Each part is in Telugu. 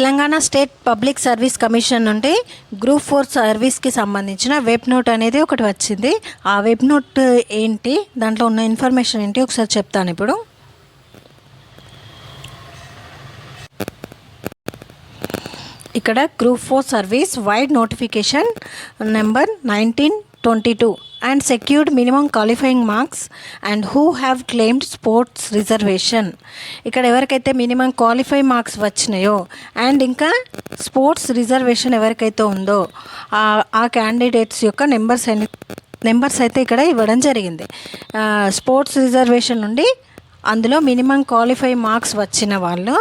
Telangana state public service commission నుండి గ్రూప్ ఫోర్ సర్వీస్కి సంబంధించిన వెబ్ నోట్ అనేది ఒకటి వచ్చింది. ఆ వెబ్ నోట్ ఏంటి? దాంట్లో ఉన్న ఇన్ఫర్మేషన్ ఏంటి? ఒకసారి చెప్తాను ఇప్పుడు. ఇక్కడ group four service wide notification number nineteen twenty two. And secured minimum qualifying marks and who have claimed sports reservation ఇక్కడ ఎవరికైతే మినిమం క్వాలిఫై మార్క్స్ వచ్చినాయో అండ్ ఇంకా స్పోర్ట్స్ రిజర్వేషన్ ఎవరికైతే ఉందో ఆ- క్యాండిడేట్స్ యొక్క నెంబర్స్ అన్ని నెంబర్స్ అయితే ఇక్కడ ఇవ్వడం జరిగింది. స్పోర్ట్స్ రిజర్వేషన్ నుండి అందులో మినిమం క్వాలిఫై మార్క్స్ వచ్చిన వాళ్ళు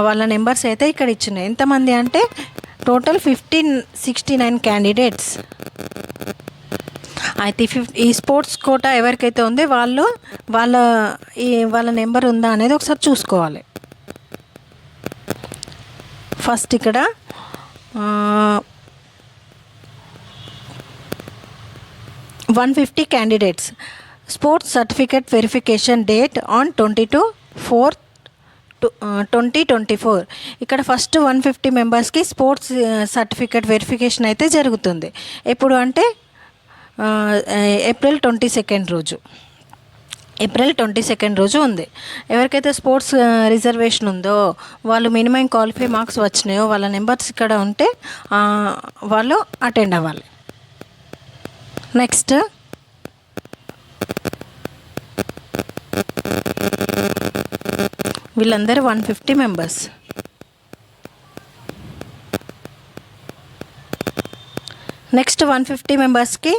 వాళ్ళ నెంబర్స్ అయితే ఇక్కడ ఇచ్చినాయి. ఎంతమంది అంటే total fifteen sixty nine candidates అయితే ఈ ఈ స్పోర్ట్స్ కోటా ఎవరికైతే ఉందో వాళ్ళు వాళ్ళ ఈ వాళ్ళ నెంబర్ ఉందా అనేది ఒకసారి చూసుకోవాలి. ఫస్ట్ ఇక్కడ one fifty candidates. Sports certificate verification date on twenty two four twenty twenty four ఇక్కడ ఫస్ట్ వన్ ఫిఫ్టీ మెంబర్స్కి స్పోర్ట్స్ సర్టిఫికేట్ వెరిఫికేషన్ అయితే జరుగుతుంది. ఎప్పుడు అంటే ఏప్రిల్ ట్వంటీ సెకండ్ రోజు. ఏప్రిల్ ట్వంటీ సెకండ్ రోజు ఉంది. ఎవరికైతే స్పోర్ట్స్ రిజర్వేషన్ ఉందో వాళ్ళు మినిమం క్వాలిఫై మార్క్స్ వచ్చినాయో వాళ్ళ నెంబర్స్ ఇక్కడ ఉంటే వాళ్ళు అటెండ్ అవ్వాలి. నెక్స్ట్. వీళ్ళందరూ one fifty members. Next one fifty మెంబర్స్కి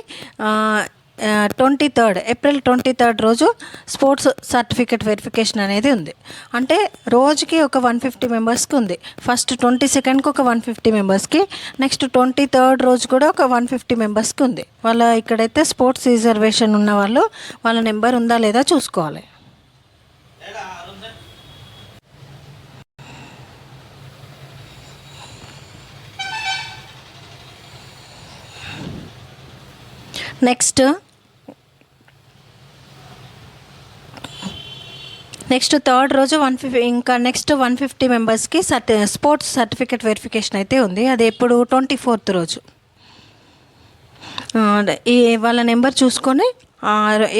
twenty third April twenty third రోజు స్పోర్ట్స్ సర్టిఫికేట్ వెరిఫికేషన్ అనేది ఉంది. అంటే రోజుకి ఒక వన్ ఫిఫ్టీ మెంబర్స్కి ఉంది. ఫస్ట్ ట్వంటీ సెకండ్కి ఒక వన్ ఫిఫ్టీ మెంబర్స్కి నెక్స్ట్ ట్వంటీ థర్డ్ రోజు కూడా ఒక వన్ ఫిఫ్టీ మెంబర్స్కి ఉంది. వాళ్ళ ఇక్కడైతే స్పోర్ట్స్ రిజర్వేషన్ ఉన్న వాళ్ళు వాళ్ళ నెంబర్ ఉందా లేదా చూసుకోవాలి. నెక్స్ట్. నెక్స్ట్ థర్డ్ రోజు వన్ ఫిఫ్టీ ఇంకా నెక్స్ట్ వన్ ఫిఫ్టీ మెంబర్స్కి సర్టి స్పోర్ట్స్ సర్టిఫికేట్ వెరిఫికేషన్ అయితే ఉంది. అది ఎప్పుడు ట్వంటీ ఫోర్త్ రోజు. ఈ వాళ్ళ నెంబర్ చూసుకొని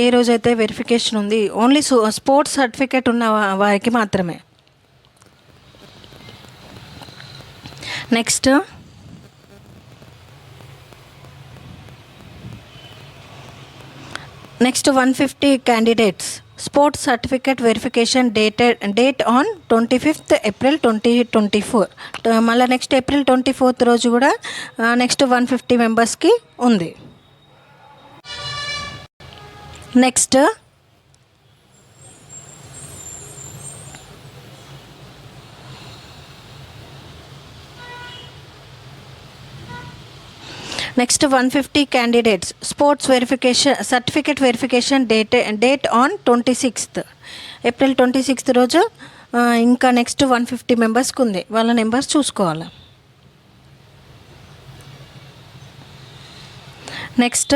ఏ రోజైతే వెరిఫికేషన్ ఉంది ఓన్లీ స్పోర్ట్స్ సర్టిఫికేట్ ఉన్న వారికి మాత్రమే. Next. Next one fifty candidates sports certificate verification dated date on twenty fifth April twenty twenty four మళ్ళీ నెక్స్ట్ ఏప్రిల్ ట్వంటీ ఫోర్త్ రోజు కూడా నెక్స్ట్ వన్ ఫిఫ్టీ మెంబర్స్కి ఉంది. Next next one fifty candidates sports verification certificate verification date date on twenty sixth April twenty sixth రోజు ఇంకా నెక్స్ట్ వన్ ఫిఫ్టీ మెంబర్స్కి ఉంది. వాళ్ళ నెంబర్స్ చూసుకోవాలి? నెక్స్ట్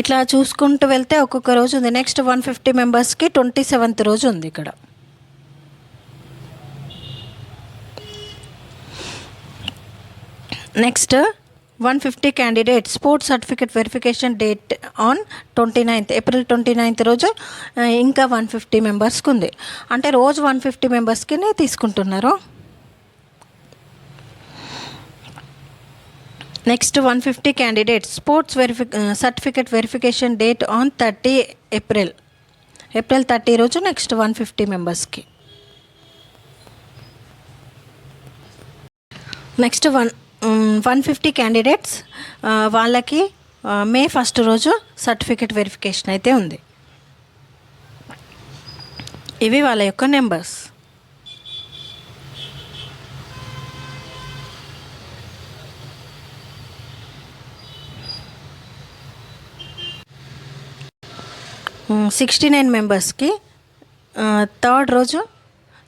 ఇట్లా చూసుకుంటూ వెళ్తే ఒక్కొక్క రోజు ఉంది. నెక్స్ట్ వన్ ఫిఫ్టీ మెంబర్స్కి ట్వంటీ సెవెంత్ రోజు ఉంది ఇక్కడ. Next one fifty candidate sports certificate verification date on twenty ninth April twenty ninth రోజు ఇంకా వన్ ఫిఫ్టీ మెంబర్స్కి ఉంది. అంటే రోజు వన్ ఫిఫ్టీ మెంబర్స్కినే తీసుకుంటున్నారు. Next one fifty candidate sports వెరిఫి certificate verification date on thirty April April thirty రోజు నెక్స్ట్ వన్ ఫిఫ్టీ మెంబర్స్కి next one one fifty candidates వాళ్ళకి మే ఫస్ట్ రోజు సర్టిఫికేట్ వెరిఫికేషన్ అయితే ఉంది. ఇవి వాళ్ళ యొక్క నెంబర్స్ సిక్స్టీ నైన్ మెంబర్స్కి థర్డ్ రోజు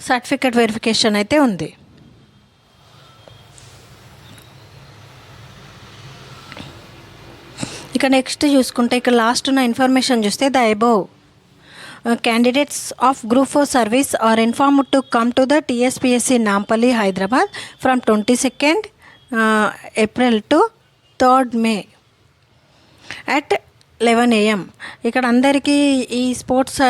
సర్టిఫికేట్ వెరిఫికేషన్ అయితే ఉంది. ఇక నెక్స్ట్ చూసుకుంటే ఇక్కడ లాస్ట్ ఉన్న ఇన్ఫర్మేషన్ చూస్తే the above candidates of group four service are inform to come to the TSPSC Nampally Hyderabad from twenty second April to third May at eleven AM ఇక్కడ అందరికీ ఈ స్పోర్ట్స్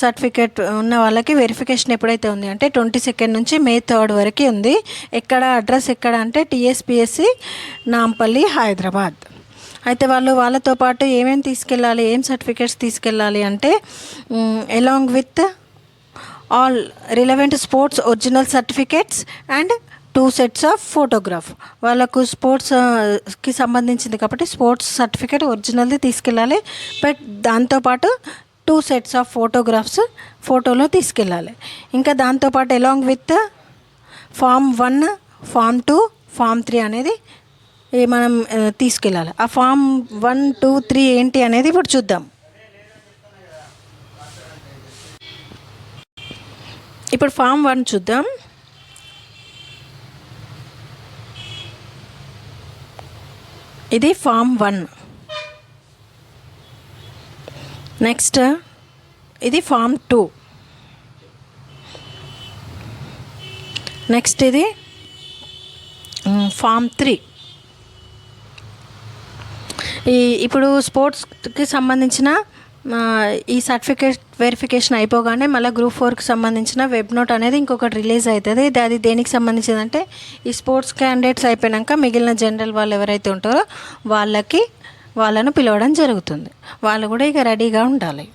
సర్టిఫికేట్ ఉన్న వాళ్ళకి వెరిఫికేషన్ ఎప్పుడైతే ఉంది అంటే ట్వంటీ సెకండ్ నుంచి మే థర్డ్ వరకు ఉంది. ఎక్కడ అడ్రస్ ఎక్కడ అంటే టీఎస్పిఎస్సి నాంపల్లి హైదరాబాద్ అయితే వాళ్ళు వాళ్ళతో పాటు ఏమేమి తీసుకెళ్ళాలి ఏం సర్టిఫికేట్స్ తీసుకెళ్ళాలి అంటే along with all relevant sports original certificates and two sets of photograph వాళ్ళకు స్పోర్ట్స్కి సంబంధించింది కాబట్టి స్పోర్ట్స్ సర్టిఫికేట్ ఒరిజినల్ది తీసుకెళ్ళాలి బట్ దాంతోపాటు టూ సెట్స్ ఆఫ్ ఫోటోగ్రాఫ్స్ ఫోటోలో తీసుకెళ్ళాలి. ఇంకా దాంతోపాటు along with form one form two form three అనేది మనం తీసుకెళ్ళాలి. ఆ ఫామ్ వన్ టూ త్రీ ఏంటి అనేది ఇప్పుడు చూద్దాం. ఇప్పుడు ఫామ్ వన్ చూద్దాం. ఇది ఫామ్ వన్. నెక్స్ట్ ఇది ఫామ్ టూ. నెక్స్ట్ ఇది ఫామ్ త్రీ. ఈ ఇప్పుడు స్పోర్ట్స్కి సంబంధించిన ఈ సర్టిఫికేట్ వెరిఫికేషన్ అయిపోగానే మళ్ళీ గ్రూప్ ఫోర్కి సంబంధించిన వెబ్ నోట్ అనేది ఇంకొకటి రిలీజ్ అవుతుంది ఇది అది దేనికి సంబంధించింది అంటే ఈ స్పోర్ట్స్ క్యాండిడేట్స్ అయిపోయాక మిగిలిన జనరల్ వాళ్ళు ఎవరైతే ఉంటారో వాళ్ళకి వాళ్ళను పిలవడం జరుగుతుంది. వాళ్ళు కూడా ఇక రెడీగా ఉండాలి.